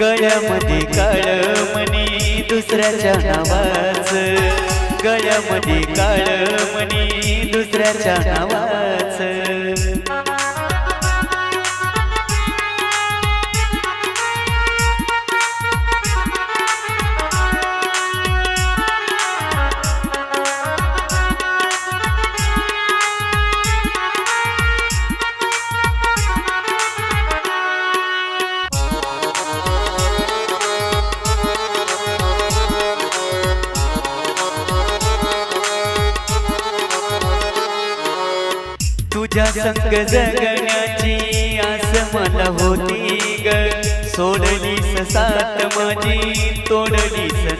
गळ्यामध्ये काळमणी दुसऱ्याच्या नावाच गळ्यामध्ये काळमणी दुसऱ्याच्या नावाच तुझ्या संग जगण्याची आस मला होती ग. सोडली ससात माझी तोडली